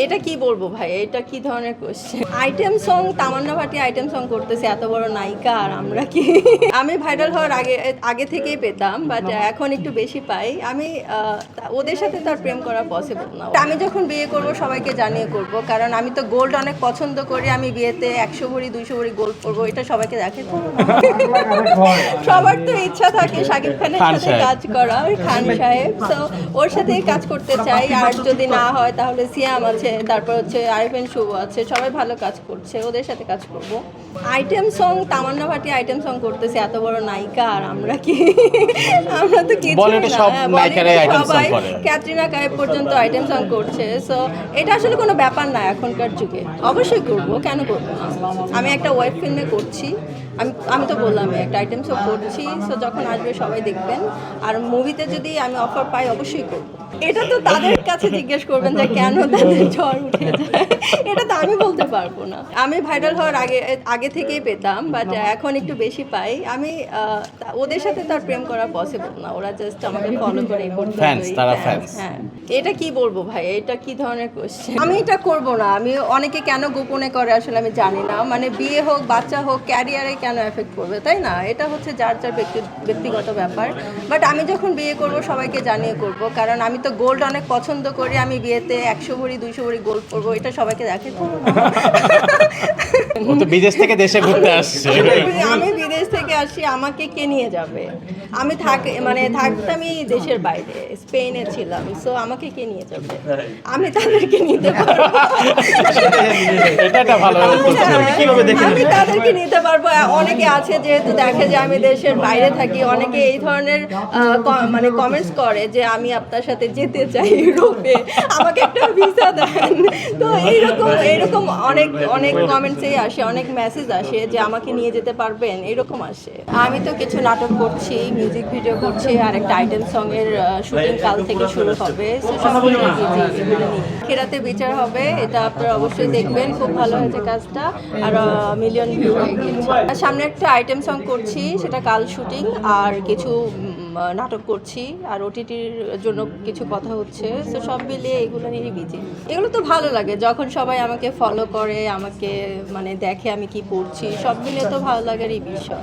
এটা কি বলব ভাই? এটা কি ধরনের কোশ্চেন আইটেম সং তামান্না ভাটি আইটেম সং করতেছে এত বড় নায়িকা আর আমরা কি? আমি ভাইরাল হওয়ার আগে আগে থেকেই পেতাম বাট এখন একটু বেশি পাই। আমি ওদের সাথে তার প্রেম করা পসিবল না। আমি যখন বিয়ে করব সবাইকে জানিয়ে করব কারণ আমি তো গোল্ড অনেক পছন্দ করি। আমি বিয়েতে একশো ভরি দুইশো ভরি গোল্ড করব এটা সবাইকে দেখে সবার তো ইচ্ছা থাকে শাকিব খানের খান সাথে। কাজ করার খান সাহেব। তো ওর সাথেই কাজ করতে চাই। আর যদি না হয় তাহলে সিয়াম আছে। তারপর হচ্ছে আরিফেন শুভ আছে সবাই ভালো কাজ করছে ওদের সাথে কাজ করব। আইটেম সং তামান্না ভাটি আইটেম সং করতেছে এত বড় নায়িকা আর আমরা কি? আমরা তো কিছু সব song করে। ক্যাটরিনা কাইফ পর্যন্ত আইটেম সং করছে। সো এটা আসলে কোনো ব্যাপার না এখনকার যুগে। অবশ্যই করব কেন করব না? আমি একটা ওয়েব ফিল্মে করছি। আমি আমি তো বললাম একটা আইটেম সং করছি। সো যখন আসবে সবাই দেখবেন। আর মুভিতে যদি আমি অফার পাই অবশ্যই করব। এটা তো তাদের কাছে জিজ্ঞেস করবেন যে কেন তাদের ঝড় উঠে যায়। এটা তো আমি বলতে পারব না। আমি ভাইরাল হওয়ার আগে আগে থেকেই পেতাম বাট এখন একটু বেশি পাই। আমি ওদের সাথে তার প্রেম করা পসিবল না। ওরা জাস্ট আমাকে ফলো করে হ্যাঁ, হ্যাঁ। এটা কি বলব ভাই? এটা কি ধরনের কোশ্চেন আমি এটা করব না। আমি অনেকে কেন গোপনে করে আসলে আমি জানি না। মানে বিয়ে হোক বাচ্চা হোক ক্যারিয়ারে কেন এফেক্ট করবে তাই না? এটা হচ্ছে যার যার ব্যক্তি- ব্যক্তিগত ব্যাপার। বাট আমি যখন বিয়ে করব সবাইকে জানিয়ে করব। কারণ আমি তো গোল্ড অনেক পছন্দ করি আমি বিয়েতে একশো ভরি দুইশো ভরি গোল্ড পরবো এটা সবাইকে দেখে তো বিদেশ থেকে দেশে ঘুরতে আসছে। আমি আসি আমাকে কে নিয়ে যাবে? আমি থাক মানে থাকতামই দেশের বাইরে স্পেনে ছিলাম সো আমাকে কে নিয়ে যাবে? আমি তাদেরকে নিতে পারব। আমি তাদেরকে নিতে পারব। অনেকে আছে যেহেতু দেখে যে আমি দেশের বাইরে থাকি অনেকে এই ধরনের মানে কমেন্টস করে যে আমি আপনার সাথে যেতে চাই ইউরোপে। আমাকে একটা ভিসা দেন। তো এইরকম এরকম অনেক অনেক কমেন্টসেই আসে অনেক মেসেজ আসে যে আমাকে নিয়ে যেতে পারবেন এরকম আসে। আমি তো কিছু নাটক করছি মিউজিক ভিডিও করছি আর একটা আইটেম সং এর শুটিং কাল থেকে শুরু হবে। খেরাতে বিচার হবে এটা আপনারা অবশ্যই দেখবেন খুব ভালো হয়েছে কাজটা আর মিলিয়ন ভিউ হয়ে সামনে একটা আইটেম সং করছি সেটা কাল শুটিং আর কিছু নাটক করছি আর ওটিটির জন্য কিছু কথা হচ্ছে। তো সব মিলিয়ে এগুলো নিয়ে বিজি এগুলো তো ভালো লাগে যখন সবাই আমাকে ফলো করে আমাকে মানে দেখে আমি কি করছি সব মিলিয়ে তো ভালো লাগারই বিষয়।